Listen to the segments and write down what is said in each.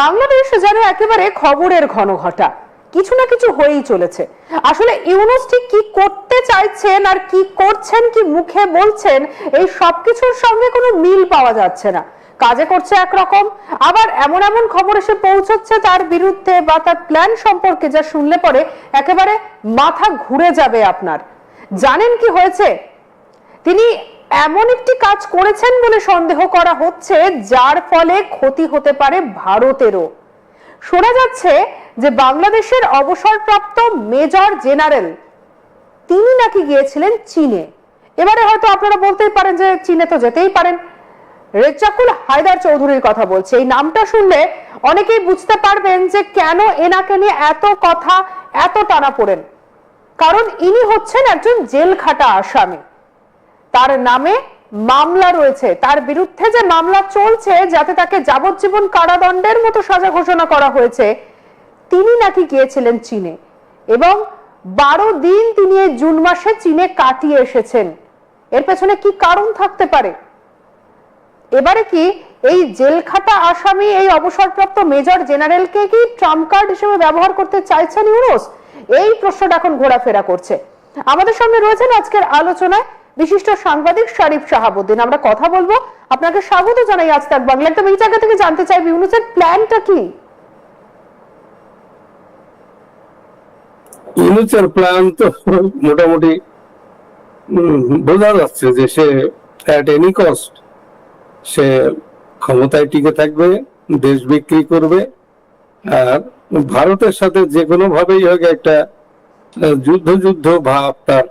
বাংলাদেশ যেন একেবারে খবরের ঘন ঘটা কিছু না কিছু হয়েই চলেছে। আসলে ইউনুস ঠিক কি করতে চাইছেন আর কি করছেন, কি মুখে বলছেন, এই সবকিছুর সঙ্গে কোনো মিল পাওয়া যাচ্ছে না। কাজে করছে একরকম। আবার এমন এমন খবর এসে পৌঁছচ্ছে তার বিরুদ্ধে বা তার প্ল্যান সম্পর্কে যা শুনলে পরে একেবারে মাথা ঘুরে যাবে আপনার। জানেন কি হয়েছে? তিনি এমন একটি কাজ করেছেন বলে সন্দেহ করা হচ্ছে, যার ফলে ক্ষতি হতে পারে ভারতেরও। শোনা যাচ্ছে যে বাংলাদেশের অবসরপ্রাপ্ত মেজর জেনারেল, তিনি নাকি গিয়েছিলেন চীনে। এবারে হয়তো আপনারা বলতেই পারেন যে চীনে তো যেতেই পারেন। রেজাকুল হায়দার চৌধুরীর কথা বলছে। এই নামটা শুনলে অনেকেই বুঝতে পারবেন যে কেন এনাকে নিয়ে এত কথা, এত টানা পড়েন কারণ ইনি হচ্ছেন একজন জেল খাটা আসামি। তার নামে মামলা রয়েছে। তার বিরুদ্ধে যে মামলা চলছে, যাতে তাকে যাবজ্জীবন কারাদণ্ডের মতো সাজা ঘোষণা করা হয়েছে, তিনি নাকি গিয়েছিলেন চীনে। এবং বারো দিন তিনি এই জুন মাসে চীনে কাটিয়ে এসেছেন। এর পেছনে কি কারণ থাকতে পারে? এবারে কি এই জেলখাটা আসামি, এই অবসরপ্রাপ্ত মেজর জেনারেলকে কি ট্রাম্প কার্ড হিসেবে ব্যবহার করতে চাইছেন ইউরোস এই প্রশ্নটা এখন ঘোরাফেরা করছে। আমাদের সামনে রয়েছেন আজকের আলোচনায় বিশিষ্ট সাংবাদিক শরীফ শাহাবুদ্দিন। আমরা কথা বলব। আপনাকে স্বাগত জানাই আজ তাক বাংলা একদম এই জায়গা থেকে জানতে চাই, ইউনুসের প্ল্যানটা কি? ইউনুসের প্ল্যান তো মোটামুটি বোঝা যাচ্ছে যে সে অ্যাট এনি কস্ট সে ক্ষমতায় টিকে থাকবে, দেশ বিক্রি করবে। আর ভারতের সাথে যে কোনো ভাবেই হোক একটা যুদ্ধ যুদ্ধ ভাব তার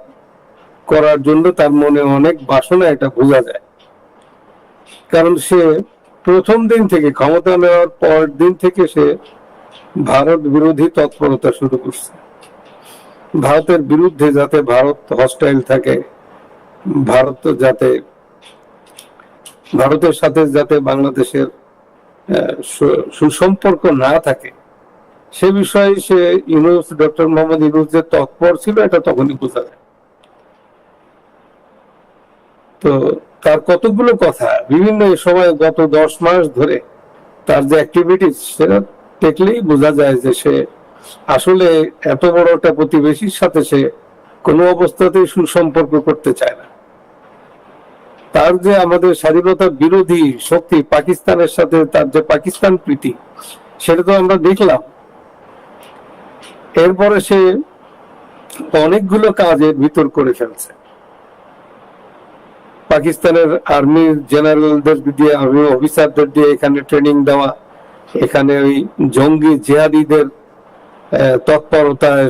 করার জন্য তার মনে অনেক বাসনা এটা বোঝা যায়। কারণ সে প্রথম দিন থেকে ক্ষমতা নেওয়ার পর দিন থেকে সে ভারত বিরোধী তৎপরতা শুরু করছে। ভারতের বিরুদ্ধে যাতে ভারত হস্টাইল থাকে, ভারত যাতে, ভারতের সাথে যাতে বাংলাদেশের সুসম্পর্ক না থাকে, সে বিষয়ে সে ইউনুস, ডক্টর মোহাম্মদ ইউনুস যে তৎপর ছিল, এটা তখনই বোঝা যায়। তো তার কতগুলো কথা, বিভিন্ন সময় গত দশ মাস ধরে তার যে অ্যাক্টিভিটিস সেটা দেখলেই বোঝা যায় যে সে আসলে এত বড় একটা প্রতিবেশীর সাথে সে কোনো অবস্থাতেই সুসম্পর্ক করতে চায় না। তার যে আমাদের স্বাধীনতা বিরোধী শক্তি পাকিস্তানের সাথে, তার যে পাকিস্তান প্রীতি, সেটা তো আমরা দেখলাম। এরপরে সে অনেকগুলো কাজের ভিতর করে ফেলছে। পাকিস্তানের আর্মি জেনারেলদের দিয়ে, আর্মি অফিসারদের দিয়ে এখানে ট্রেনিং দেওয়া, এখানে ওই জঙ্গি জেহাদিদের তৎপরতায়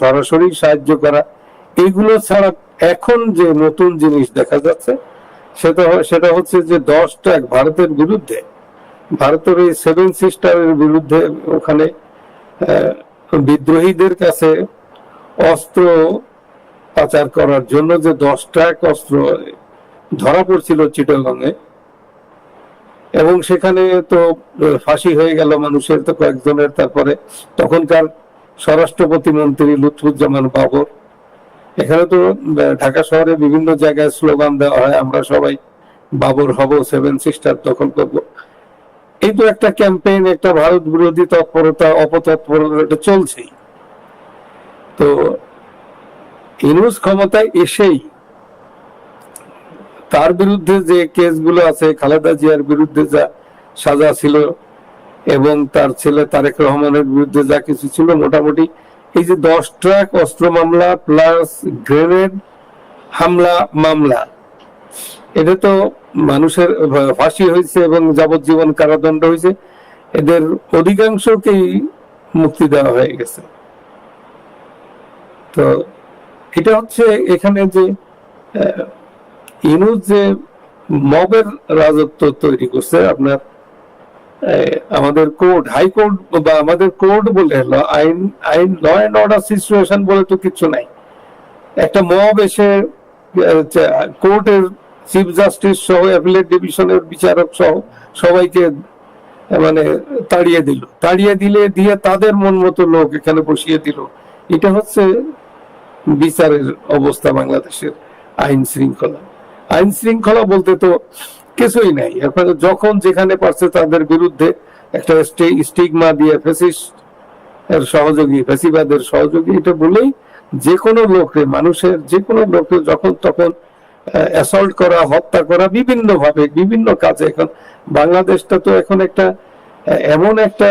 সরাসরি সাহায্য করা, এগুলো ছাড়া এখন যে নতুন জিনিস দেখা যাচ্ছে, সেটা সেটা হচ্ছে যে দশটা ভারতের বিরুদ্ধে, ভারতের ওই সেভেন সিস্টারের বিরুদ্ধে ওখানে বিদ্রোহীদের কাছে অস্ত্র পাচার করার জন্য যে দশটা অস্ত্র ধরা পড়ছিল চিটাগংয়ে। এবং সেখানে তো ফাঁসি হয়ে গেল মানুষের, তো কয়েকজনের তারপরে তখনকার স্বরাষ্ট্র প্রতিমন্ত্রী লুৎফুজ্জামান বাবর। এখানে তো ঢাকা শহরে বিভিন্ন জায়গায় স্লোগান দেওয়া হয়, আমরা সবাই বাবর হব, সেভেন সিস্টার দখল করব। এই তো একটা ক্যাম্পেইন, একটা ভারত বিরোধী তৎপরতা, অপতৎপরতা চলছেই। তো, ইনুস ক্ষমতায় এসেই তার বিরুদ্ধে যে কেসগুলো আছে, খালেদা জিয়ার বিরুদ্ধে যা সাজা ছিল এবং তার ছেলে তারেক রহমানের বিরুদ্ধে যা কিছু ছিল, মোটামুটি এই যে দশ ট্রাক, অস্ত্র মামলা প্লাস গ্রেনেড হামলা মামলা, এটা তো মানুষের ফাঁসি হয়েছে এবং যাবজ্জীবন কারাদণ্ড হয়েছে। এদের অধিকাংশকেই মুক্তি দেওয়া হয়ে গেছে। তো এটা হচ্ছে এখানে যে ইনুস যে মবের রাজত্ব তৈরি করছে, আপনার আমাদের কোর্ট হাইকোর্ট বা আমাদের কোর্ট বলে ল- আইন আইন, ল অ্যান্ড অর্ডার সিচুয়েশন বলে তো কিছু নাই। একটা মব এসে কোর্টের চিফ জাস্টিস সহ অ্যাপিলেট ডিভিশনের বিচারক সহ, সবাইকে মানে তাড়িয়ে দিল। তাড়িয়ে দিলে দিয়ে তাদের মন মতো লোক এখানে বসিয়ে দিল। এটা হচ্ছে বিচারের অবস্থা বাংলাদেশের আইন শৃঙ্খলা। আইন শৃঙ্খলা বলতে তো কিছুই নাই। এখন যখন যেখানে পারছে তাদের বিরুদ্ধে একটা স্টিগমা দিয়ে ফেসিস এর সহযোগী, ফেসিবাদের সহযোগী এটা বলেই যে কোনো লোককে, মানুষের যে কোনো লোককে যখন তখন অ্যাসল্ট করা, হত্যা করা বিভিন্ন ভাবে বিভিন্ন কাজে এখন বাংলাদেশটা তো এখন একটা এমন একটা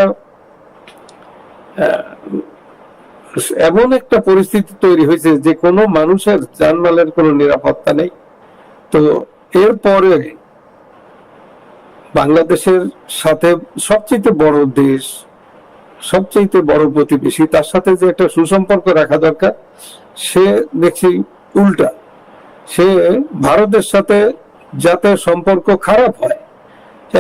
এমন একটা পরিস্থিতি তৈরি হয়েছে যে কোনো মানুষের জানমালের কোনো নিরাপত্তা নেই। তো এরপরে বাংলাদেশের সাথে সবচেয়ে বড় দেশ, সবচেয়ে বড় প্রতিবেশী, তার সাথে যে একটা সুসম্পর্ক রাখা দরকার, সে দেখছি উল্টা। সে ভারতের সাথে যাতে সম্পর্ক খারাপ হয়,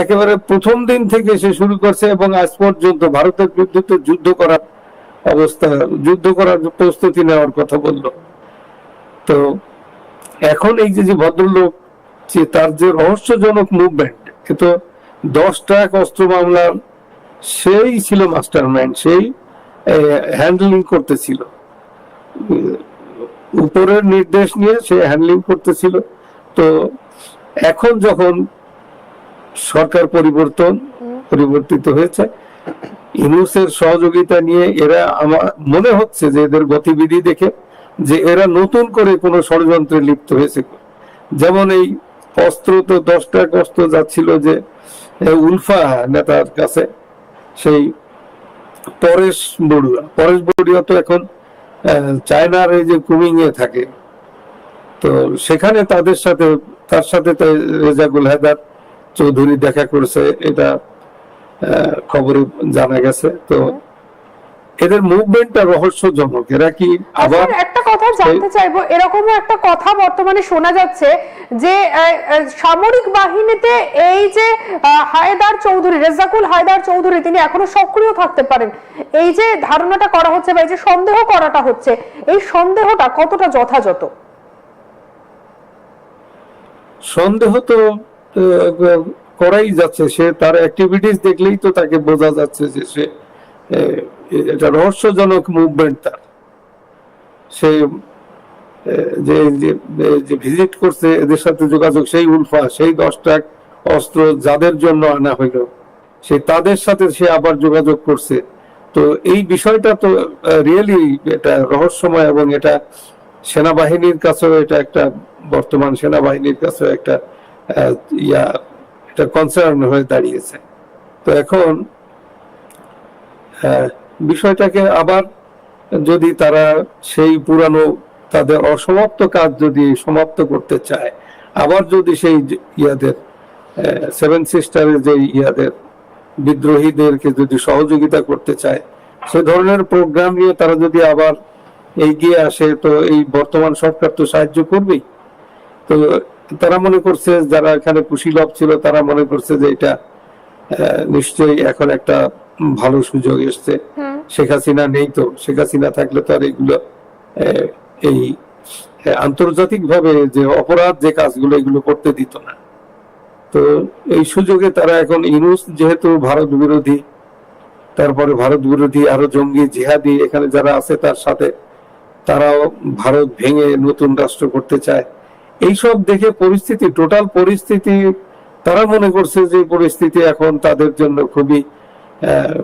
একেবারে প্রথম দিন থেকে সে শুরু করছে এবং আজ পর্যন্ত ভারতের বিরুদ্ধে যুদ্ধ করার অবস্থা, যুদ্ধ করার প্রস্তুতি নেওয়ার কথা বলল। তো এখন এই যে ভদ্রলোক যে তার যে রহস্যজনক মুভমেন্ট কিন্তু দশ ট্রাক অস্ত্র মামলার, সেই ছিল মাস্টার মাইন্ড সেই হ্যান্ডলিং করতেছিল। উপরের নির্দেশ নিয়ে সে হ্যান্ডলিং করতেছিল। তো এখন যখন সরকার পরিবর্তন, পরিবর্তিত হয়েছে, ইনুসের সহযোগিতা নিয়ে এরা আমার মনে হচ্ছে যে এদের গতিবিধি দেখে যে এরা নতুন করে কোনো ষড়যন্ত্রে লিপ্ত হয়েছে। যেমন এই অস্ত্র তো দশ টাকা অস্ত্র যাচ্ছিল যে উলফা নেতার কাছে, সেই পরেশ বড়ুয়া। পরেশ বড়ুয়া তো এখন চায়নার এই যে কুমিং এ থাকে। তো সেখানে তাদের সাথে, তার সাথে রেজাকুল হায়দার চৌধুরী দেখা করেছে, এটা খবরে জানা গেছে। তো এদের মুভমেন্টটা রহস্যজনক। এরা কি আবার আচ্ছা একটা কথা জানতে চাইব এরকমও একটা কথা বর্তমানে শোনা যাচ্ছে যে সামরিক বাহিনীতে এই যে হায়দার চৌধুরী রেজাকুল হায়দার চৌধুরী তিনি এখনও সক্রিয় থাকতে পারেন। এই যে ধারণাটা করা হচ্ছে বা এই যে সন্দেহ করাটা হচ্ছে এই সন্দেহটা কতটা যথাযথ? সন্দেহ তো করাই যাচ্ছে। সে তার অ্যাক্টিভিটিস দেখলেই তো তাকে বোঝা যাচ্ছে যে সে এটা রহস্যজনক মুভমেন্ট তার সে যে যে- ভিজিট করছে এদের সাথে যোগাযোগ সেই উলফা সেই দশটা অস্ত্র যাদের জন্য আনা হইল সে তাদের সাথে সে আবার যোগাযোগ করছে। তো এই বিষয়টা তো রিয়েলি এটা রহস্যময় এবং এটা সেনাবাহিনীর কাছেও এটা একটা বর্তমান সেনাবাহিনীর কাছেও একটা ইয়া এটা কনসার্ন হয়ে দাঁড়িয়েছে। তো এখন আহ, বিষয়টাকে আবার যদি তারা সেই পুরানো তাদের অসমাপ্ত কাজ যদি সমাপ্ত করতে চায়, আবার যদি সেই ইয়াদের সেভেন সিস্টারের যে ইয়াদের বিদ্রোহীদেরকে যদি সহযোগিতা করতে চায়, সে ধরনের প্রোগ্রাম নিয়ে তারা যদি আবার এগিয়ে আসে, তো এই বর্তমান সরকার তো সাহায্য করবেই। তো তারা মনে করছে যারা এখানে কুশীলভ ছিল, তারা মনে করছে যে এটা নিশ্চয়ই এখন একটা ভালো সুযোগ এসছে। শেখ হাসিনা নেই তো। শেখ হাসিনা থাকলে তো আর এগুলো এই আন্তর্জাতিক ভাবে যে অপরাধ যে কাজগুলো এগুলো করতে দিত না। তো এই সুযোগে তারা এখন ইউনুস যেহেতু ভারত বিরোধী, তারপরে ভারত বিরোধী আরও জঙ্গি জিহাদি এখানে যারা আছে তার সাথে তারাও ভারত ভেঙে নতুন রাষ্ট্র করতে চায়। এইসব দেখে পরিস্থিতি, টোটাল পরিস্থিতি, তারা মনে করছে যে পরিস্থিতি এখন তাদের জন্য খুবই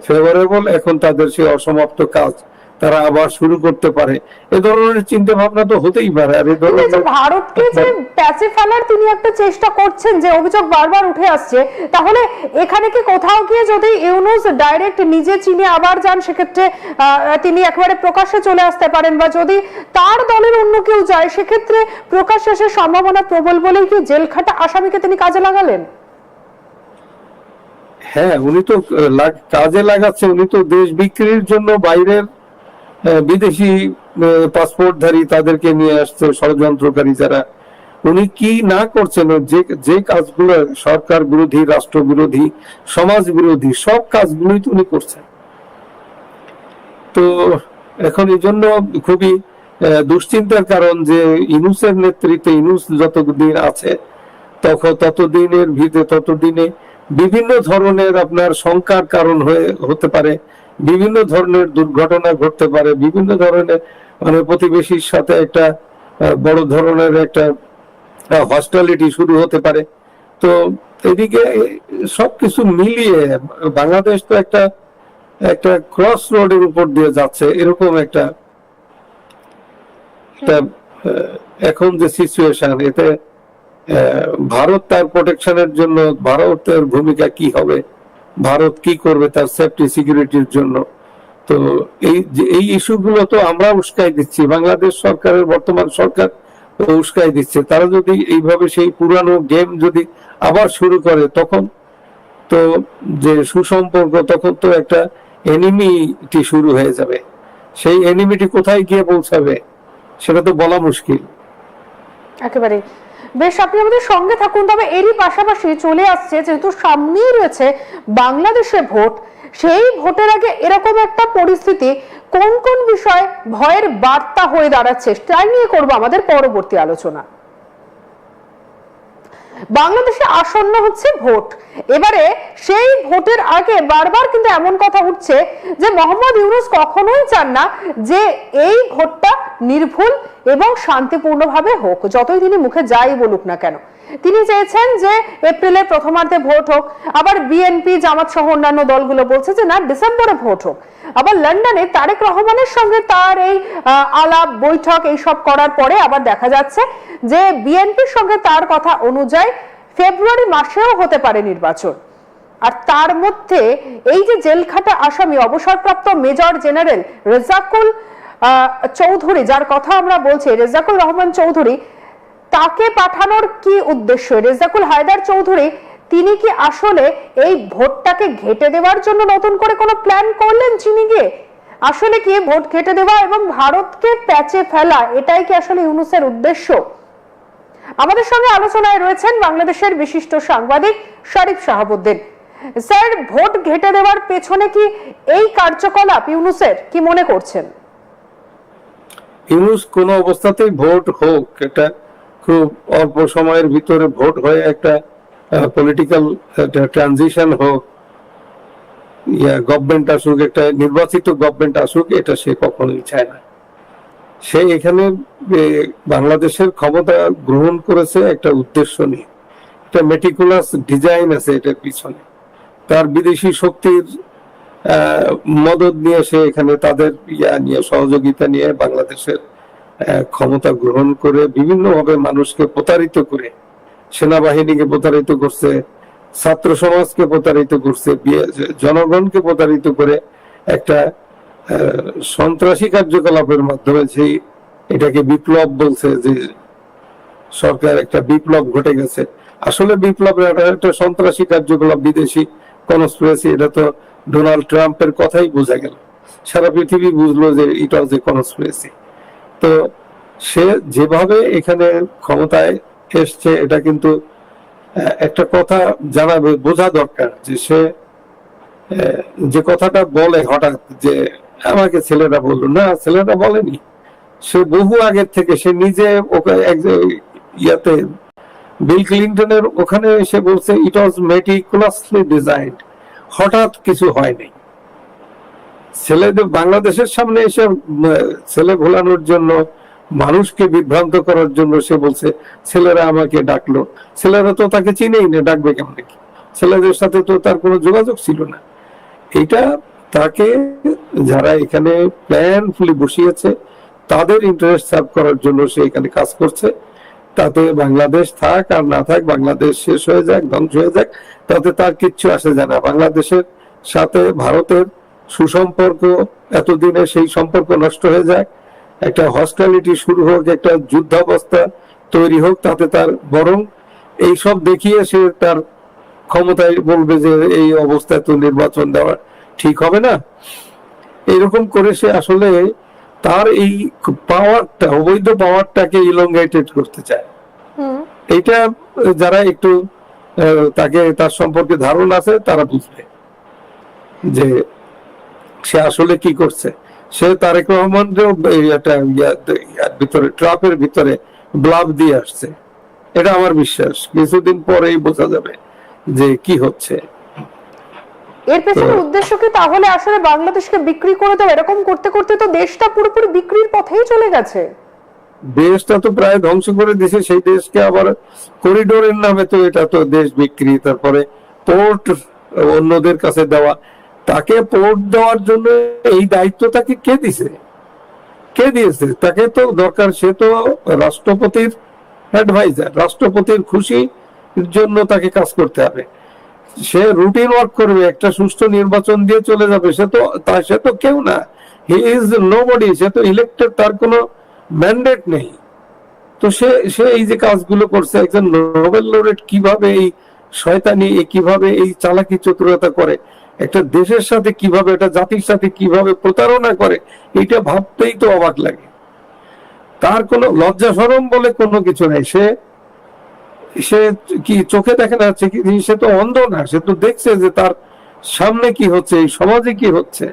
ফেভারেবল এখন তাদের সেই অসমাপ্ত কাজ তারা আবার শুরু করতে পারে। এ ধরনের চিন্তা ভাবনা তো হতেই পারে। আর এই ধরনের ভারতকে যে প্যাচে ফেলার তিনি একটা চেষ্টা করছেন যে অভিযোগ বারবার উঠে আসছে তাহলে এখানে কি কোথাও গিয়ে যদি ইউনুস ডাইরেক্ট নিজে চীনে আবার যান সেক্ষেত্রে তিনি একেবারে প্রকাশ্যে চলে আসতে পারেন বা যদি তার দলের অন্য কেউ যায় সেক্ষেত্রে প্রকাশ্যে আসার সম্ভাবনা প্রবল বলেই কি জেল খাটা আসামিকে তিনি কাজে লাগালেন? হ্যাঁ উনি তো কাজে লাগাচ্ছে, উনি তো দেশ বিক্রির জন্য বাইরের বিদেশি পাসপোর্টধারী তাদেরকে নিয়ে আসছে, ষড়যন্ত্রকারী যারা। উনি কি না করছেন যে যে কাজগুলো সরকার বিরোধী, রাষ্ট্র বিরোধী, সমাজ বিরোধী, সব কাজগুলোই তো উনি করছেন। তো এখন এই জন্য খুবই দুশ্চিন্তার কারণ যে ইনুসের নেতৃত্বে, ইনুস যতদিন আছে তখন ততদিনের ভিতরে ততদিনে বিভিন্ন ধরনের আপনার শঙ্কার কারণ হয়ে হতে পারে বিভিন্ন ধরনের দুর্ঘটনা ঘটতে পারে বিভিন্ন ধরনের মানে প্রতিবেশীর সাথে একটা বড় ধরনের একটা হস্টালিটি শুরু হতে পারে। তো এদিকে সবকিছু মিলিয়ে বাংলাদেশ তো একটা একটা ক্রস রোডের উপর দিয়ে যাচ্ছে এরকম একটা একটা, এখন যে সিচুয়েশন এতে ভারত তার প্রোটেকশনের জন্য ভারতের ভূমিকা কি হবে? ভারত কি করবে তার সেফটি সিকিউরিটির জন্য? তো এই এই ইস্যুগুলো তো আমরা উস্কাই দিচ্ছি। বাংলাদেশ সরকারের বর্তমান সরকার উস্কাই দিচ্ছে। তারা যদি এইভাবে সেই পুরানো গেম যদি আবার শুরু করে, তখন তো যে সুসম্পর্ক, তখন তো একটা এনিমিটি শুরু হয়ে যাবে। সেই এনিমিটি কোথায় গিয়ে পৌঁছাবে? সেটা তো বলা মুশকিল। একেবারে বেশ, আপনি আমাদের সঙ্গে থাকুন, তবে এরই পাশাপাশি চলে আসছে, যেহেতু সামনেই রয়েছে বাংলাদেশে ভোট, সেই ভোটের আগে এরকম একটা পরিস্থিতি, কোন কোন বিষয়ে ভয়ের বার্তা হয়ে দাঁড়াচ্ছে তাই নিয়ে করব আমাদের পরবর্তী আলোচনা। বাংলাদেশে আসন্ন হচ্ছে ভোট। এবারে সেই ভোটের আগে বারবার কিন্তু এমন কথা উঠছে যে মোহাম্মদ ইউনুস কখনোই চান না যে এই ভোটটা নির্ভুল এবং শান্তিপূর্ণভাবে হোক, যতই তিনি মুখে যাই বলুক না কেন। তিনি চেয়েছেন যে এপ্রিলের প্রথমার্ধে ভোট হোক, আবার বিএনপি জামাত সহ অন্যান্য দলগুলো বলছে যে না, ডিসেম্বরে ভোট হোক। আবার লন্ডনে তারেক রহমানের সঙ্গে তার এই আলাপ, বৈঠক এই সব করার পরে আবার দেখা যাচ্ছে যে বিএনপির সঙ্গে তার কথা অনুযায়ী ফেব্রুয়ারি মাসেও হতে পারে নির্বাচন। আর তার মধ্যে এই যে জেলখাটা আসামি, অবসরপ্রাপ্ত মেজর জেনারেল রেজাকুল চৌধুরী, যার কথা আমরা বলছি, রেজাকুল রহমান চৌধুরী তাকে পাঠানোর কি উদ্দেশ্য? রেজাকুল হায়দার চৌধুরী, তিনি কি আসলে এই ভোটটাকে ঘেটে দেওয়ার জন্য নতুন করে কোনো প্ল্যান করলেন চিনি গিয়ে? আসলে কি ভোট ঘেটে দেওয়া এবং ভারতকে প্যাচে ফেলা, এটাই কি আসলে ইউনুসের উদ্দেশ্য? আমাদের সঙ্গে আলোচনায় রয়েছেন বাংলাদেশের বিশিষ্ট সাংবাদিক শরীফ শাহাবুদ্দিন। স্যার, ভোট ঘেটে দেওয়ার পেছনে কি এই কার্যকলাপ ইউনুসের, কি মনে করছেন? ইউনুস কোন অবস্থাতেই ভোট হোক, এটা খুব অল্প সময়ের ভিতরে ভোট হয়ে একটা পলিটিক্যাল ট্রানজিশন হোক, ইয়া গভর্নমেন্ট আসুক, একটা নির্বাচিত গভর্নমেন্ট আসুক, এটা সে কখনোই চায় না। সে এখানে বাংলাদেশের ক্ষমতা গ্রহণ করেছে একটা উদ্দেশ্য নিয়ে। একটা মেটিকুলাস ডিজাইন আছে এটার পিছনে। তার বিদেশি শক্তির মদত নিয়ে সে এখানে তাদের ইয়া নিয়ে, সহযোগিতা নিয়ে বাংলাদেশের ক্ষমতা গ্রহণ করে বিভিন্নভাবে মানুষকে প্রতারিত করে, সেনাবাহিনীকে প্রতারিত করছে, ছাত্র সমাজকে প্রতারিত করছে জনগণকে প্রতারিত করে একটা সন্ত্রাসী কার্যকলাপের মাধ্যমে সেই এটাকে বিপ্লব বলছে যে সরকার একটা বিপ্লব ঘটে গেছে। আসলে বিপ্লব একটা সন্ত্রাসী কার্যকলাপ, বিদেশি কনস্পিরেসি এটা তো ডোনাল্ড ট্রাম্পের কথাই বোঝা গেল। সারা পৃথিবী বুঝলো যে এটা যে কনস্পিরেসি তো সে যেভাবে এখানে ক্ষমতায় এসছে, এটা কিন্তু একটা কথা জানাবে বোঝা দরকার যে সে যে কথাটা বলে হঠাৎ যে আমাকে ছেলেরা বলল, না ছেলেরা বলেনি। সে বহু আগের থেকে সে নিজে ওকে ইয়াতে বিল ক্লিন্টনের ওখানে এসে বলছে ইট ওয়াজ মেটিকুলাসলি ডিজাইন হঠাৎ কিছু হয়নি। ছেলেদের বাংলাদেশের সামনে এসে ছেলে ভোলানোর জন্য, মানুষকে বিভ্রান্ত করার জন্য সে বলছে, ছেলেরা আমাকে ডাকলো। ছেলেরা তো তাকে চিনেই না, ডাকবে কেমন কি ছেলেদের সাথে তো তার কোনো যোগাযোগ ছিল না। এটা তাকে যারা এখানে প্ল্যানফুলি বসিয়েছে, তাদের ইন্টারেস্ট সার্ভ করার জন্য সে এখানে কাজ করছে। তাতে বাংলাদেশ থাক আর না থাক, বাংলাদেশ শেষ হয়ে যাক, ধ্বংস হয়ে যাক, তাতে তার কিচ্ছু আসে যায় না। বাংলাদেশের সাথে ভারতের সুসম্পর্ক এতদিনে সেই সম্পর্ক নষ্ট হয়ে যাক একটা হস্টালিটি শুরু হোক একটা যুদ্ধাবস্থা তৈরি হোক তাতে তার বরং এই সব দেখিয়ে সে তার ক্ষমতায় বলবে যে এই অবস্থায় তো নির্বাচন দেওয়া ঠিক হবে না। এরকম করে সে আসলে তার এই পাওয়ারটা অবৈধ পাওয়ারটাকে ইলঙ্গেটেড করতে চায়। এটা যারা একটু তাকে তার সম্পর্কে ধারণা আছে তারা বুঝবে যে সে আসলে কি করছে? সে তারেক রহমানকেও ইয়ার ভিতরে ট্রাপের ভিতরে ব্লাব দিয়ে আসছে। এটা আমার বিশ্বাস। কিছুদিন পরেই বোঝা যাবে যে কি হচ্ছে। এর পেছনে উদ্দেশ্য কি তাহলে আসলে বাংলাদেশকে বিক্রি করে এরকম করতে করতে তো দেশটা পুরোপুরি বিক্রির পথেই চলে গেছে। দেশটা তো প্রায় ধ্বংস করে দিছে সেই দেশকে আবার করিডোরের নামে তো এটা তো দেশ বিক্রি তারপরে পোর্ট অন্যদের কাছে দেওয়া। তাকে পোর্ট দেওয়ার জন্য এই দায়িত্ব তাকে কে দিছে? কে দিয়েছে? তাকে তো দরকার, সে তো রাষ্ট্রপতির অ্যাডভাইজার রাষ্ট্রপতির খুশির জন্য তাকে কাজ করতে হবে। সে রুটিন ওয়ার্ক করবে, একটা সুষ্ঠু নির্বাচন দিয়ে চলে যাবে, সে তো, তা সে তো কেউ না। হি ইজ নোবডি সে তো ইলেক্টেড তার কোনো ম্যান্ডেট নেই। তো সে সে এই যে কাজগুলো করছে, একজন নোবেল লোরেট কীভাবে এই শয়তানি কীভাবে এই চালাকি চতুরতা করে একটা দেশের সাথে কীভাবে, একটা জাতির সাথে কীভাবে প্রতারণা করে এটা ভাবতেই তো অবাক লাগে। তার কোনো লজ্জা সরম বলে কোনো কিছু নাই। সে সে কি চোখে দেখে না, সে তো অন্ধ না, সে তো দেখছে যে তার সামনে কি হচ্ছে, এই সমাজে কি হচ্ছে,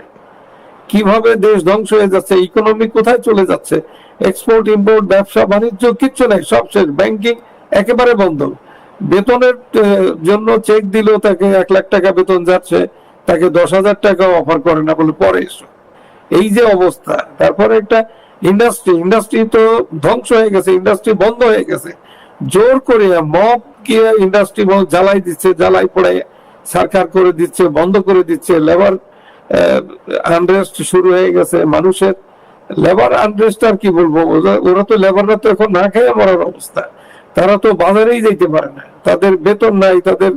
কীভাবে দেশ ধ্বংস হয়ে যাচ্ছে ইকোনমি কোথায় চলে যাচ্ছে এক্সপোর্ট ইম্পোর্ট ব্যবসা, বাণিজ্য, কিচ্ছু নাই, সব শেষ। ব্যাংকিং একেবারে বন্ধ। বেতনের জন্য চেক দিলেও তাকে এক লাখ টাকা বেতন যাচ্ছে। তাকে দশ হাজার টাকা অফার করে না বলে পরে এসো। এই যে অবস্থা। তারপরে একটা ইন্ডাস্ট্রি ইন্ডাস্ট্রি তো ধ্বংস হয়ে গেছে ইন্ডাস্ট্রি বন্ধ হয়ে গেছে। জোর করে মব গিয়ে ইন্ডাস্ট্রি জ্বালাই দিচ্ছে, জ্বালাই পড়ে সরকার করে দিচ্ছে, বন্ধ করে দিচ্ছে। লেবার আনরেস্ট শুরু হয়ে গেছে। মানুষের লেবার আনরেস্ট আর কি বলব? ওরা- ওরা তো লেবাররা তো এখন না খেয়ে মরার অবস্থা। তারা তো বাজারেই যেতে পারে না। তাদের বেতন নাই, তাদের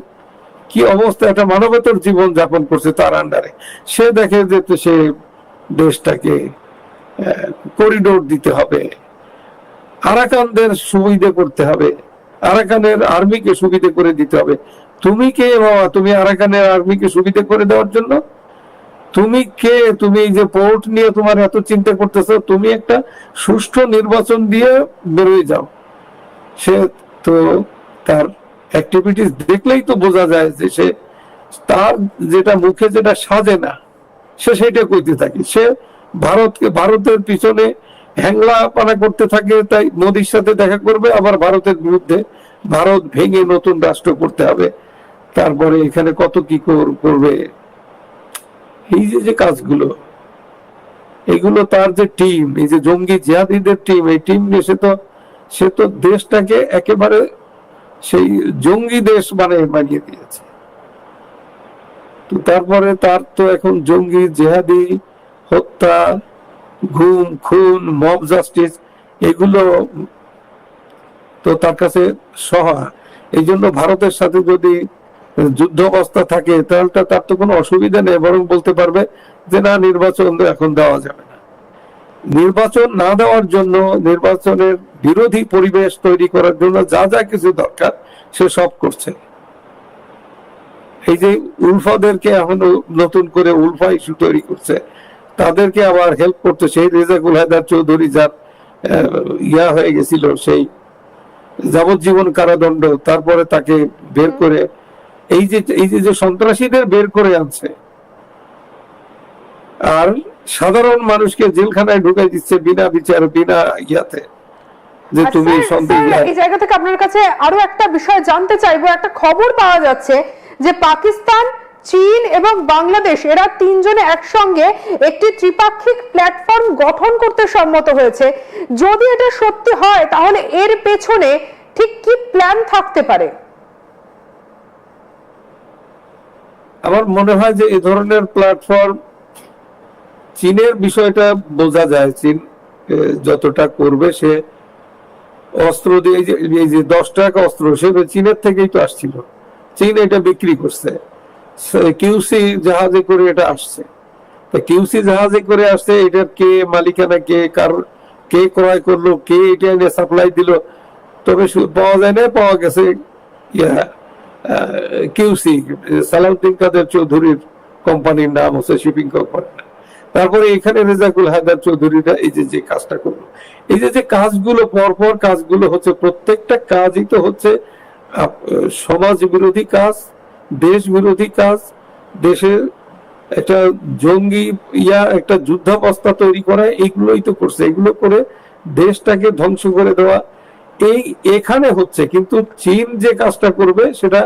কি অবস্থা, একটা মানবেতর জীবন যাপন করছে তার আন্ডারে। সে দেখে যে সে দেশটাকে করিডোর দিতে হবে। আরাকানদের সুবিধে করতে হবে। আরাকানের আর্মিকে সুবিধে করে দিতে হবে। তুমি কে বাবা? তুমি আরাকানের আর্মিকে সুবিধে করে দেওয়ার জন্য? তুমি কে? তুমি যে পোর্ট নিয়ে তোমার এত চিন্তা করতেছ, তুমি একটা সুষ্ঠু নির্বাচন দিয়ে বেরোয় যাও। সে তো তার অ্যাক্টিভিটিস দেখলেই তো বোঝা যায় যে সে তার যেটা মুখে যেটা সাজে না, সে সেটা কইতে থাকে। সে ভারতকে, ভারতের পিছনে হ্যাংলা পানা করতে থাকে, তাই মোদির সাথে দেখা করবে, আবার ভারতের বিরুদ্ধে ভারত ভেঙে নতুন রাষ্ট্র করতে হবে। তারপরে এখানে কত কি কর- করবে? এই যে যে কাজগুলো, এগুলো তার যে টিম এই যে জঙ্গি জিহাদিদের টিম এই টিম নিয়ে সে তো সে তো দেশটাকে একেবারে সেই জঙ্গি দেশ বানিয়ে বানিয়ে দিয়েছে। তো তারপরে তার তো এখন জঙ্গি, জেহাদি, হত্যা গুম খুন, মব জাস্টিস, এগুলো তো তার কাছে সহা। এই জন্য ভারতের সাথে যদি যুদ্ধ অবস্থা থাকে, তাহলে তার তো কোনো অসুবিধা নেই, বরং বলতে পারবে যে না, নির্বাচন এখন দেওয়া যাবে না। নির্বাচন না দেওয়ার জন্য নির্বাচনের বিরোধী পরিবেশ তৈরি করার জন্য যা যা কিছু দরকার সে সব করছে। এই যে উলফাদেরকে এখন নতুন করে উলফা ইস্যু তৈরি করছে তাদেরকে আবার হেল্প করতে সেই রেজাকুল হায়দার চৌধুরী যার ইয়া হয়ে গেছিল সেই যাবজ্জীবন কারাদণ্ড তারপরে তাকে বের করে এই যে এই যে যে সন্ত্রাসীদের বের করে আনছে আর সাধারণ মানুষকে জেলখানায় ঢুকাই দিচ্ছে বিনা বিচার বিনা ইয়াতে। যে তুমি সন্দেহ স্যার, এই জায়গা থেকে আপনার কাছে আরও একটা বিষয় জানতে চাইব একটা খবর পাওয়া যাচ্ছে যে পাকিস্তান চীন এবং বাংলাদেশ এরা তিনজনে একসঙ্গে একটি ত্রিপাক্ষিক প্ল্যাটফর্ম গঠন করতে সম্মত হয়েছে। যদি এটা সত্যি হয় তাহলে এর পেছনে ঠিক কি প্ল্যান থাকতে পারে? আমার মনে হয় যে এই ধরনের প্ল্যাটফর্ম চীনের বিষয়টা বোঝা যায়। চীন যতটা করবে সে অস্ত্র দিয়ে এই যে- দশ টাকা অস্ত্র, সে তো চীনের থেকেই তো আসছিল। চীন এটা বিক্রি করছে। কিউসি জাহাজে করে এটা আসছে। তো কিউসি জাহাজে করে আসছে এটার কে মালিকানা, কে কার, কে ক্রয় করল, কে এটা এনে সাপ্লাই দিল? তবে পাওয়া যায় না পাওয়া গেছে কিউসি, সালাউদ্দিন কাদের চৌধুরীর কোম্পানির নাম হচ্ছে শিপিং কোম্পানি তারপরে এখানে রেজাকুল হায়দার চৌধুরীরা এই যে যে কাজটা করল। এই যে যে কাজগুলো, পরপর কাজগুলো হচ্ছে, প্রত্যেকটা কাজই তো হচ্ছে সমাজ বিরোধী কাজ, দেশ বিরোধী কাজ দেশের একটা জঙ্গি ইয়া, একটা যুদ্ধাবস্থা তৈরি করা, এইগুলোই তো করছে। এগুলো করে দেশটাকে ধ্বংস করে দেওয়া, এই এখানে হচ্ছে, কিন্তু চীন যে কাজটা করবে, সেটা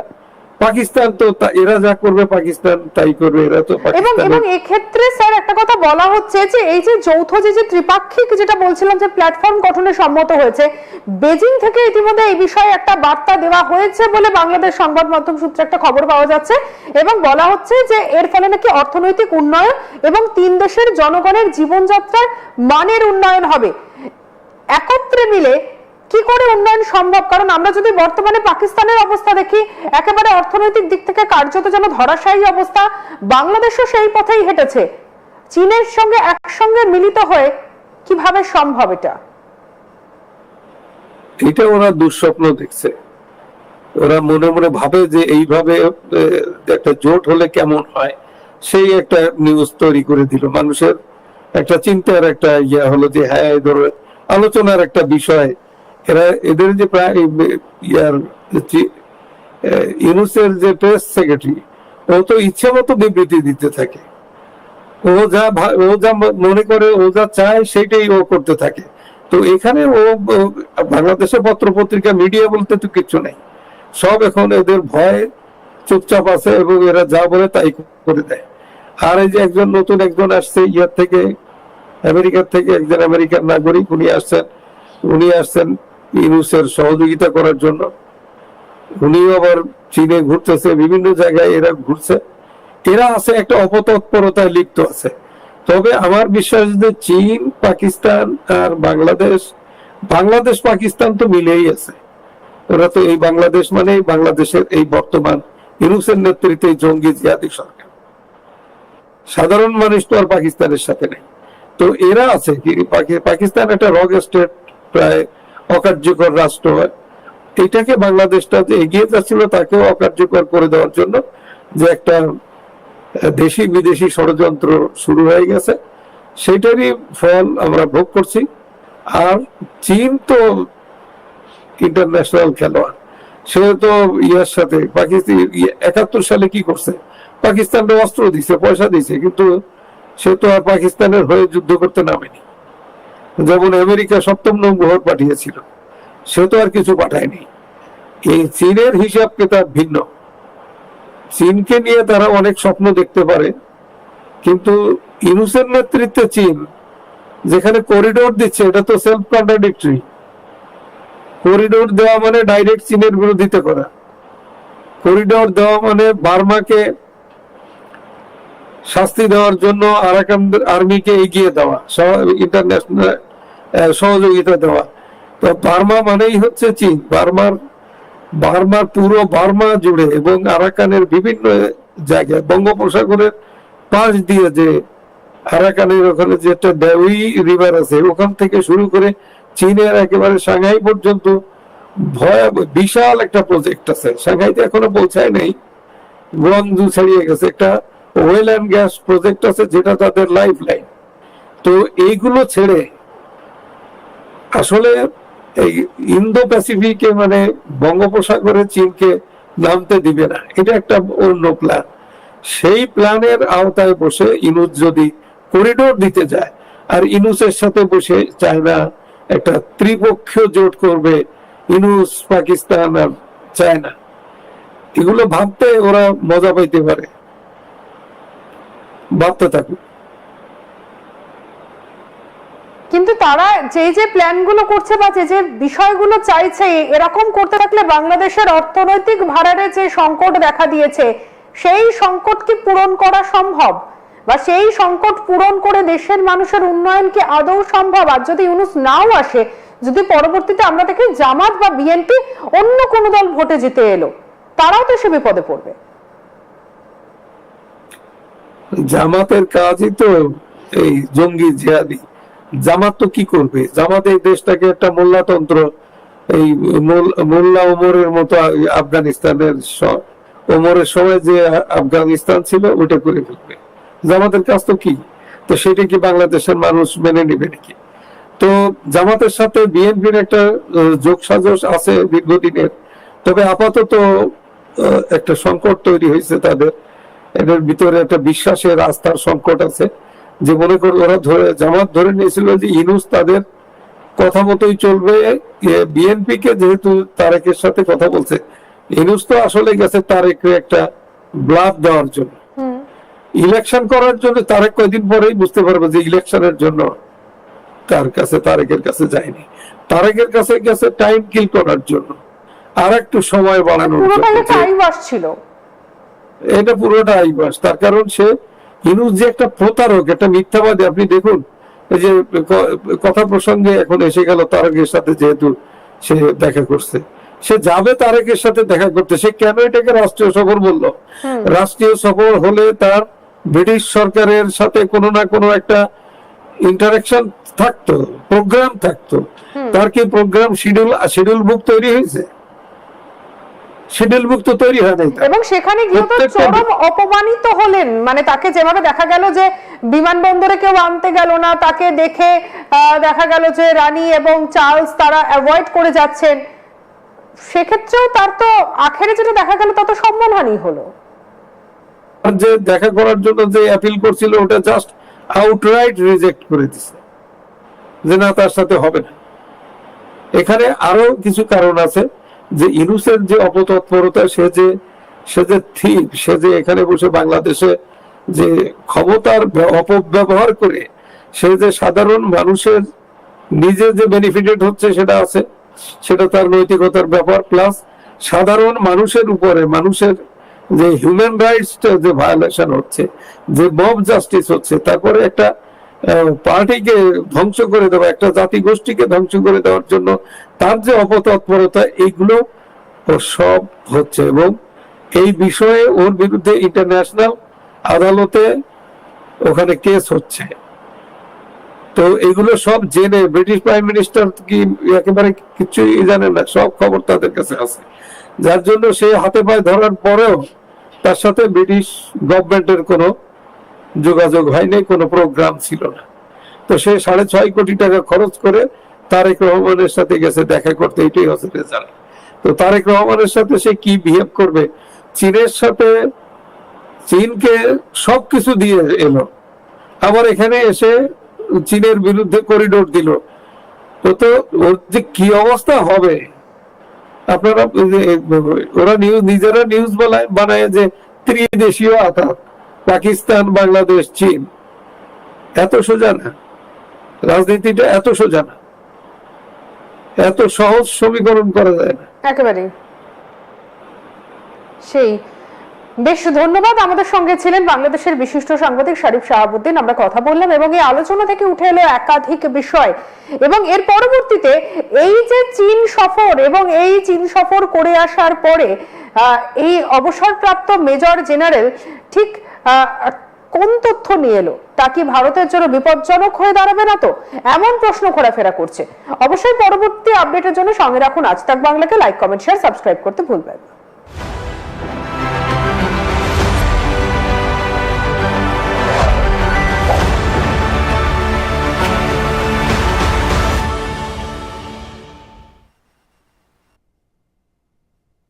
পাকিস্তান তো এরা যা করবে পাকিস্তান তাই করবে এরা তো এবং এবং এক্ষেত্রে স্যার একটা কথা বলা হচ্ছে যে এই যে যৌথ যে যে ত্রিপাক্ষিক যেটা বলছিলাম যে প্ল্যাটফর্ম গঠনে সম্মত হয়েছে বেজিং থেকে ইতিমধ্যে এই বিষয়ে একটা বার্তা দেওয়া হয়েছে বলে বাংলাদেশ সংবাদ মাধ্যম সূত্রে একটা খবর পাওয়া যাচ্ছে। এবং বলা হচ্ছে যে এর ফলে নাকি অর্থনৈতিক উন্নয়ন এবং তিন দেশের জনগণের জীবনযাত্রার মানের উন্নয়ন হবে। একত্রে মিলে কি করে উন্নয়ন সম্ভব? কারণ আমরা যদি বর্তমানে পাকিস্তানের অবস্থা দেখি, একেবারে অর্থনৈতিক দিক থেকে কার্যত যেন ধরাশায়ী অবস্থা, বাংলাদেশও সেই পথেই হেঁটেছে। চীনের সঙ্গে একসঙ্গে মিলিত হয়ে কীভাবে সম্ভব এটা? এটা ওরা দুঃস্বপ্ন দেখছে। ওরা মনে মনে ভাবে যে এইভাবে একটা জোট হলে কেমন হয়, সেই একটা নিউজ তৈরি করে দিল। মানুষের একটা চিন্তার একটা ইয়ে হলো যে হ্যাঁ এই ধরো আলোচনার একটা বিষয় এরা এদের যে প্রায় ইউনুসের যে প্রেস সেক্রেটারি ও তো ইচ্ছে মতো বিবৃতি দিতে থাকে। ও যা ও যা মনে করে, ও যা চায় সেটাই ও করতে থাকে। তো এখানে ও বাংলাদেশের পত্র পত্রিকা মিডিয়া বলতে তো কিছু নেই। সব এখন এদের ভয় চুপচাপ আছে এবং এরা যা বলে তাই করে দেয়। আর এই যে একজন নতুন একজন আসছে ইয়ার থেকে, আমেরিকার থেকে, একজন আমেরিকান নাগরিক, উনি আসছেন উনি আসছেন ইউনুসের সহযোগিতা করার জন্য। উনিও আবার চীনে ঘুরতেছে, বিভিন্ন জায়গায় এরা ঘুরছে। এরা আছে একটা অপতৎপরতায় লিপ্ত আছে। তবে আমার বিশ্বাস যে চীন, পাকিস্তান আর বাংলাদেশ বাংলাদেশ, পাকিস্তান তো মিলেই আছে। ওরা তো এই বাংলাদেশ মানে বাংলাদেশের এই বর্তমান ইউনুসের নেতৃত্বে জঙ্গি জিয়াদি সরকার। সাধারণ মানুষ তো আর পাকিস্তানের সাথে নেই। তো এরা আছে পাকিস্তান একটা রক স্টেট, প্রায় অকার্যকর রাষ্ট্র হয়। এটাকে বাংলাদেশটা যে এগিয়ে যাচ্ছিল, তাকেও অকার্যকর করে দেওয়ার জন্য যে একটা দেশি বিদেশি ষড়যন্ত্র শুরু হয়ে গেছে। সেটারই ফল আমরা ভোগ করছি। আর চীন তো ইন্টারন্যাশনাল খেলোয়াড়। সে তো ইয়ার সাথে পাকিস্তান একাত্তর সালে কি করছে? পাকিস্তানটা অস্ত্র দিছে, পয়সা দিছে, কিন্তু সে তো আর পাকিস্তানের হয়ে যুদ্ধ করতে নামেনি। যেমন আমেরিকা সপ্তম নম্বর পাঠিয়েছিল, সে তো আর কিছু পাঠায়নি। এই চীনের হিসাব কিতাব ভিন্ন। চীনকে নিয়ে তারা অনেক স্বপ্ন দেখতে পারে, কিন্তু ইনুসের নেতৃত্বে চীন, যেখানে করিডোর দিচ্ছে, এটা তো সেলফ কন্ট্রাডিক্টরি করিডোর দেওয়া মানে ডাইরেক্ট চীনের বিরোধিতা করা। করিডোর দেওয়া মানে বার্মাকে শাস্তি দেওয়ার জন্য আরাকান আর্মিকে এগিয়ে দেওয়া ইন্টারন্যাশনাল সহযোগিতা দেওয়া। তো বার্মা মানেই হচ্ছে চীন। বার্মার বার্মার পুরো বার্মা জুড়ে এবং আরাকানের বিভিন্ন জায়গায় বঙ্গোপসাগরের পাশ দিয়ে যে আরাকানের ওখানে যে একটা দেউই রিভার আছে, ওখান থেকে শুরু করে চীনের একেবারে সাংহাই পর্যন্ত ভয়াবহ, বিশাল একটা প্রজেক্ট আছে। সাংহাইতে এখনও পৌঁছায় নেই। গুয়াংজু ছাড়িয়ে গেছে। একটা ওয়েল অ্যান্ড গ্যাস প্রজেক্ট আছে, যেটা তাদের লাইফ লাইন তো এইগুলো ছেড়ে আসলে এই ইন্দো প্যাসিফিকে মানে বঙ্গোপসাগরে চীনকে নামতে দিবে না। এটা একটা অন্য প্ল্যান সেই প্ল্যানের আওতায় বসে ইনুস যদি করিডোর দিতে যায়, আর ইনুসের সাথে বসে চায়না একটা ত্রিপক্ষীয় জোট করবে ইনুস, পাকিস্তান আর চায়না। এগুলো ভাবতে ওরা মজা পাইতে পারে। কিন্তু তারা যে যে প্ল্যানগুলো করছে বা যে যে বিষয়গুলো চাইছে, এরকম করতে থাকলে বাংলাদেশের অর্থনৈতিক ভাড়ারে যে সংকট দেখা দিয়েছে, সেই সংকট কি পূরণ করা সম্ভব? বা সেই সংকট পূরণ করে দেশের মানুষের উন্নয়ন কি আদৌ সম্ভব? আর যদি ইউনুস নাও আসে, যদি পরবর্তীতে আমরা দেখি জামাত বা বিএনপি অন্য কোনো দল ভোটে জিতে এলো, তারাও তো সে বিপদে পড়বে। জামাতের কাজই তো এই জঙ্গি জিহাদি। জামাত তো কি করবে? জামাত এই দেশটাকে একটা মোল্লাতন্ত্র, এই মোল- মোল্লা ওমরের মতো আফগানিস্তানের ওমরের সময় যে আফগানিস্তান ছিল ওটা করে ফেলবে। জামাতের কাজ তো কি? তো সেটা কি বাংলাদেশের মানুষ মেনে নেবে নাকি? তো জামাতের সাথে বিএনপির একটা যোগসাজশ আছে দীর্ঘদিনের। তবে আপাতত একটা সংকট তৈরি হয়েছে তাদের। এদের ভিতরে একটা বিশ্বাসের আস্থার সংকট আছে। যে মনে করো ওরা ধরে জামাত ধরে নিয়েছিল যে ইনুস তাদের কথা মতোই চলবে। বিএনপি কে যেহেতু তারেকের সাথে কথা বলছে ইনুস তো আসলে গেছে তারেকের একটা ব্লাফ দেওয়ার জন্য। ইলেকশন করার জন্য তারেক কয়দিন পরেই বুঝতে পারবে যে ইলেকশনের জন্য তার কাছে তারেকের কাছে যায়নি। তারেকের কাছে গেছে টাইম কিল করার জন্য। আর একটু সময় বাড়ানোর জন্য টাইম আসছিল এটা পুরোটা আইবাস তার কারণ সে ইনুস যে একটা প্রতারক একটা মিথ্যাবাদী। আপনি দেখুন যে কথা প্রসঙ্গে এখন এসে গেল তারকের সাথে যেহেতু সে দেখা করছে। সে যাবে তারেকের সাথে দেখা করতে। সে কেন এটাকে রাষ্ট্রীয় সফর বলল? রাষ্ট্রীয় সফর হলে তার ব্রিটিশ সরকারের সাথে কোনো না কোনো একটা ইন্টারাকশন থাকতো প্রোগ্রাম থাকতো। তার কি প্রোগ্রাম শিডিউল শিডিউল বুক তৈরি হয়েছে? শিডিউল বুক তৈরি হয় নাই এবং সেখানে গিয়ে তো চরম অপমানিত হলেন। মানে তাকে যেভাবে দেখা গেল যে বিমানবন্দরে কেউ আনতে গেল না তাকে দেখে দেখা গেল যে রানী এবং চার্লস তারা অ্যাভয়েড করে যাচ্ছেন। সেক্ষেত্রেও তার তো আখেরে যেটা দেখা গেল তত সম্মানহানি হলো। যে দেখা করার জন্য যে অ্যাপিল করছিল ওটা জাস্ট আউটরাইট রিজেক্ট করে দিছে। যে না তার সাথে হবে না। এখানে আরও কিছু কারণ আছে। যে ইনুসের যে অপতৎপরতা, সে যে সে যে থিপ সে যে এখানে বসে বাংলাদেশে যে ক্ষমতার অপব্যবহার করে, সে যে সাধারণ মানুষের নিজে যে বেনিফিটেড হচ্ছে সেটা আছে, সেটা তার নৈতিকতার ব্যাপার প্লাস সাধারণ মানুষের উপরে, মানুষের যে হিউম্যান রাইটস যে ভায়োলেশন হচ্ছে, যে মব জাস্টিস হচ্ছে, তারপরে একটা পার্টিকে ধ্বংস করে দেওয়া, একটা জাতি গোষ্ঠীকে ধ্বংস করে দেওয়ার জন্য তার যে অপতৎপরতা, এইগুলো সব হচ্ছে। এবং এই বিষয়ে ওর বিরুদ্ধে ইন্টারন্যাশনাল আদালতে ওখানে কেস হচ্ছে। তো এগুলো সব জেনে ব্রিটিশ প্রাইম মিনিস্টার কি একেবারে কিছুই জানে না, সব খবর তাদের কাছে আছে। যার জন্য সে হাতে পায়ে ধরার পরেও তার সাথে ব্রিটিশ গভর্নমেন্টের কোনো যোগাযোগ হয়নি, কোনো প্রোগ্রাম ছিল না। তো সে সাড়ে ছয় কোটি টাকা খরচ করে তারেক রহমানের সাথে গেছে, দেখা করতে, এটাই হচ্ছে রেজাল্ট তো তারেক রহমানের সাথে সে কি বিহেভ করবে? চীনের সাথে চীনকে সবকিছু দিয়ে এলো। আবার এখানে এসে চীনের বিরুদ্ধে করিডোর দিল। তো তো ওর যে কি অবস্থা হবে? আপনারা ওরা নিউজ নিজেরা নিউজ বানায় যে ত্রিদেশীয় আঘাত। পাকিস্তান, বাংলাদেশ, চীন। এত সোজা না। রাজনীতিটা এত সোজা না। এত সহজ সমীকরণ করা যায় না। একেবারেই। সেই। বেশ, ধন্যবাদ। আমাদের সঙ্গে ছিলেন বাংলাদেশের বিশিষ্ট সাংবাদিক শরীফ শাহাবুদ্দিন। আমরা কথা বললাম এবং এই আলোচনা থেকে উঠে এলো একাধিক বিষয়। এবং এর পরবর্তীতে এই যে চীন সফর এবং এই চীন সফর করে আসার পরে এই অবসরপ্রাপ্ত মেজর জেনারেল, ঠিক কোন তথ্য নিয়ে এলো? তা কি ভারতের জন্য বিপজ্জনক হয়ে দাঁড়াবে না তো? এমন প্রশ্ন ঘোরাফেরা করছে। অবশ্যই পরবর্তী আপডেটের জন্য সঙ্গে রাখুন আজ তাক বাংলাকে লাইক কমেন্ট শেয়ার সাবস্ক্রাইব করতে ভুলবেন